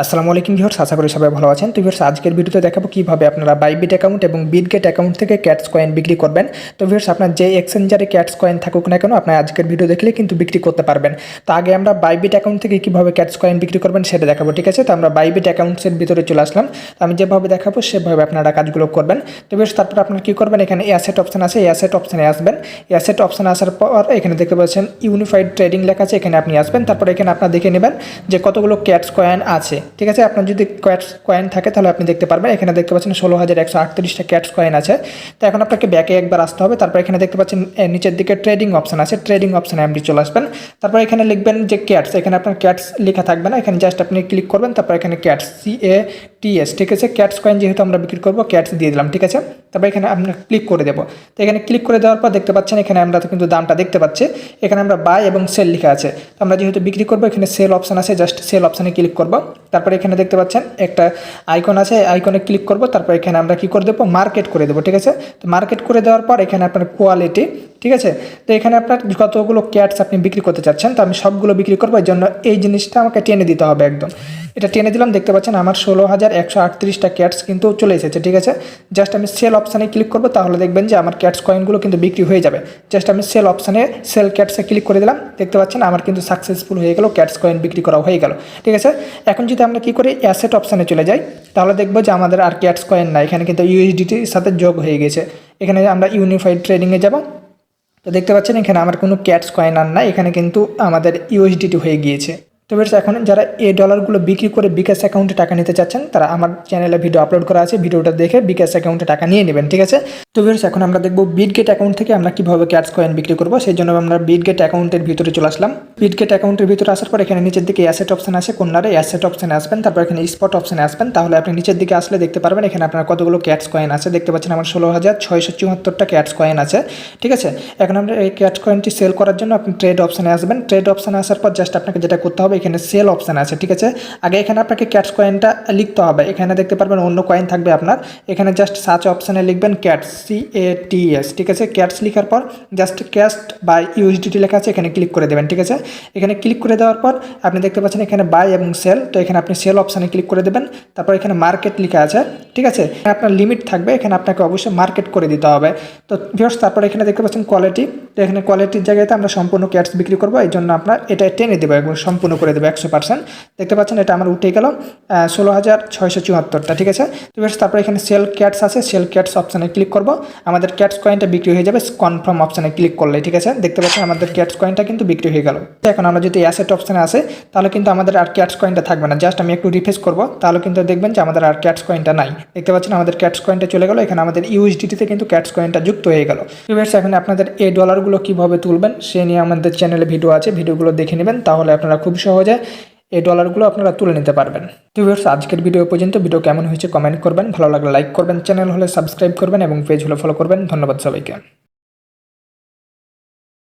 আসসালামু আলাইকুম ভিউয়ার্স, আশা করি সবাই ভালো আছেন। তো ভিউয়ার্স, আজকের ভিডিওতে দেখাবো কীভাবে আপনারা বাইবিট অ্যাকাউন্ট এবং বিটগেট অ্যাকাউন্ট থেকে ক্যাটস কয়েন বিক্রি করবেন। তো ভিউয়ার্স, আপনার যে এক্সচেঞ্জারে ক্যাটস কয়েন থাকুক না কেন, আপনার আজকের ভিডিও দেখলে কিন্তু বিক্রি করতে পারবেন। তো আগে আমরা বাইবিট অ্যাকাউন্ট থেকে কীভাবে ক্যাটস কয়েন বিক্রি করবেন সেটা দেখাবো, ঠিক আছে? তো আমরা বাইবিট অ্যাকাউন্টসের ভিতরে চলে আসলাম। তো আমি যেভাবে দেখাবো, সেভাবে আপনারা কাজগুলো করবেন। তো ভিউয়ার্স, তারপর আপনারা কী করবেন? এখানে অ্যাসেট অপশন আছে অ্যাসেট অপশনে আসবেন। অ্যাসেট অপশনে আসার পর এখানে দেখতে পাচ্ছেন ইউনিফাইড ট্রেডিং লেখা আছে, এখানে আপনি আসবেন। তারপর এখানে আপনার দেখে নেবেন যে কতগুলো ক্যাটস কয়েন আছে। ঠিক আছে? আপনার যদি ক্যাটস কয়েন থাকে, তাহলে আপনি দেখতে পারবেন। এখানে দেখতে পাচ্ছেন ষোলো হাজার একশো আটত্রিশটা ক্যাটস কয়েন আছে। তো এখন আপনাকে ব্যাকে একবার আসতে হবে। তারপর এখানে দেখতে পাচ্ছেন নিচের দিকে ট্রেডিং অপশন আছে। ট্রেডিং অপশানে আপনি চলে আসবেন। তারপর এখানে লিখবেন যে ক্যাটস। এখানে আপনার ক্যাটস লেখা থাকবে না। এখানে জাস্ট আপনি ক্লিক করবেন। তারপর এখানে ক্যাটস সি এ টিএস ঠিক আছে? ক্যাটস কয়েন যেহেতু আমরা বিক্রি করব ক্যাটস দিয়ে দিলাম, ঠিক আছে? তারপর এখানে আমরা ক্লিক করে দেবো। তো এখানে ক্লিক করে দেওয়ার পর দেখতে পাচ্ছেন, এখানে আমরা তো কিন্তু দামটা দেখতে পাচ্ছি। এখানে আমরা বাই এবং সেল লেখা আছে। তো আমরা যেহেতু বিক্রি করব, এখানে সেল অপশন আছে জাস্ট সেল অপশানে ক্লিক করব। তারপর এখানে দেখতে পাচ্ছেন, একটা আইকন আছে আইকনে ক্লিক করব। তারপর এখানে আমরা কি করে দেবো? মার্কেট করে দেবো, ঠিক আছে? তো মার্কেট করে দেওয়ার পর এখানে আপনার কোয়ালিটি ঠিক আছে? তো এখানে আপনার কতগুলো ক্যাটস আপনি বিক্রি করতে চাচ্ছেন? তো আমি সবগুলো বিক্রি করব, এই জন্য এই জিনিসটা আমাকে টেনে দিতে হবে একদম। এটা টেনে দিলাম, দেখতে পাচ্ছেন আমার ষোলো হাজার একশো আটত্রিশটা ক্যাটস কিন্তু চলে এসেছে, ঠিক আছে? জাস্ট আমি সেল অপশানে ক্লিক করব, তাহলে দেখবেন যে আমার ক্যাটস কয়েনগুলো কিন্তু বিক্রি হয়ে যাবে। জাস্ট আমি সেল অপশানে সেল ক্যাটসে ক্লিক করে দিলাম, দেখতে পাচ্ছেন আমার কিন্তু সাকসেসফুল হয়ে গেল ক্যাটস কয়েন বিক্রি করা হয়ে গেল, ঠিক আছে? এখন যদি আমরা কী করি অ্যাসেট অপশানে চলে যাই, তাহলে দেখব যে আমাদের আর ক্যাটস কয়েন না এখানে কিন্তু ইউএসডিটির সাথে যোগ হয়ে গেছে। এখানে আমরা ইউনিফাইড ট্রেডিংয়ে যাব তো দেখতে পাচ্ছেন এখানে আমার কোনো ক্যাটস কয়েন আর নাই, এখানে কিন্তু আমাদের ইউএসডিটি হয়ে গিয়েছে। তো বেশ এখন যারা এই ডলারগুলো বিক্রি করে বিকাশ অ্যাকাউন্টে টাকা নিতে চাচ্ছেন, তারা আমার চ্যানেলে ভিডিও আপলোড করা আছে, ভিডিওটা দেখে বিকাশ অ্যাকাউন্টে টাকা নিয়ে নেবেন, ঠিক আছে? তো বেশ এখন আমরা দেখব বিটগেট অ্যাকাউন্ট থেকে আমরা কীভাবে ক্যাটস কয়েন বিক্রি করব, সেই জন্য আমরা বিটগেট অ্যাকাউন্টের ভিতরে চলে আসলাম। বিটগেট অ্যাকাউন্টের ভিতরে আসার পর এখানে নিচের দিকে অ্যাসেট অপশন আছে কোনারে অ্যাসেট অপশনে আসবেন, তারপর এখানে স্পট অপশনে আসবেন, তাহলে আপনি নিচের দিকে আসলে দেখতে পারবেন, এখানে আপনার কতগুলো ক্যাটস কয়েন আছে, দেখতে পাচ্ছেন আমার ষোলো হাজার ছয়শো চুয়াত্তরটা ক্যাটস কয়েন আছে, ঠিক আছে? এখন আমরা এই ক্যাটস কয়েনটি সেল করার জন্য আপনি ট্রেড অপশনে আসবেন ট্রেড অপশনে আসার পর জাস্ট আপনাকে যেটা করতে হবে এখানে সেল অপশন আছে, ঠিক আছে? আগে এখানে আপনাকে ক্যাটস কয়েনটা লিখতে হবে। এখানে দেখতে পারবেন অন্য কয়েন থাকবে আপনার। এখানে জাস্ট সার্চ অপশানে লিখবেন cats C A T S ঠিক আছে? ক্যাটস লেখার পর জাস্ট ক্যাস্ট বা ইউএসডিটি লেখা আছে, এখানে ক্লিক করে দেবেন, ঠিক আছে? এখানে ক্লিক করে দেওয়ার পর আপনি দেখতে পাচ্ছেন এখানে বাই এবং সেল তো এখানে আপনি সেল অপশানে ক্লিক করে দেবেন। তারপর এখানে মার্কেট লেখা আছে, ঠিক আছে? আপনার লিমিট থাকবে, এখানে আপনাকে অবশ্যই মার্কেট করে দিতে হবে। তো ভিউয়ার্স তারপর এখানে দেখতে পাচ্ছেন কোয়ালিটি তো এখানে কোয়ালিটির জায়গাতে আমরা সম্পূর্ণ ক্যাটস বিক্রি করব এই জন্য আপনার এটা টেনে দেবো এবং সম্পূর্ণ করে দেবো একশো পার্সেন্ট দেখতে পাচ্ছেন, এটা আমার উঠে গেল ষোলো হাজার ছয়শো চুয়াত্তরটা, ঠিক আছে? তো বেশ, তারপর এখানে সেল ক্যাটস আছে সেল ক্যাটস অপশানে ক্লিক করব। আমাদের ক্যাটস কয়েনটা বিক্রি হয়ে যাবে কনফার্ম অপশানে ক্লিক করলে, ঠিক আছে? দেখতে পাচ্ছেন, আমাদের ক্যাটস কয়েনটা কিন্তু বিক্রি হয়ে গেল। এখন আমরা যদি অ্যাসেট অপশানে আসে, তাহলে কিন্তু আমাদের আর ক্যাটস কয়েনটা থাকবে না। জাস্ট আমি একটু রিফ্রেশ করব, তাহলে কিন্তু দেখবেন যে আমাদের আর ক্যাটস কয়েনটা নাই। দেখতে পাচ্ছেন, আমাদের ক্যাটস কয়েনটা চলে গেল, এখানে আমাদের ইউএসডিটিতে কিন্তু ক্যাটস কয়েনটা যুক্ত হয়ে গেল। ভিউয়ার্স এখন আপনাদের এই ডলারগুলো কীভাবে তুলবেন, সে নিয়ে আমাদের চ্যানেলে ভিডিও আছে ভিডিওগুলো দেখে নেবেন, তাহলে আপনারা খুব সহজে এই ডলারগুলো আপনারা তুলে নিতে পারবেন। তো ভিউয়ার্স আজকের ভিডিও পর্যন্ত। ভিডিও কেমন হয়েছে কমেন্ট করবেন। ভালো লাগলে লাইক করবেন। চ্যানেল হলে সাবস্ক্রাইব করবেন এবং পেজ হলে ফলো করবেন। ধন্যবাদ সবাইকে।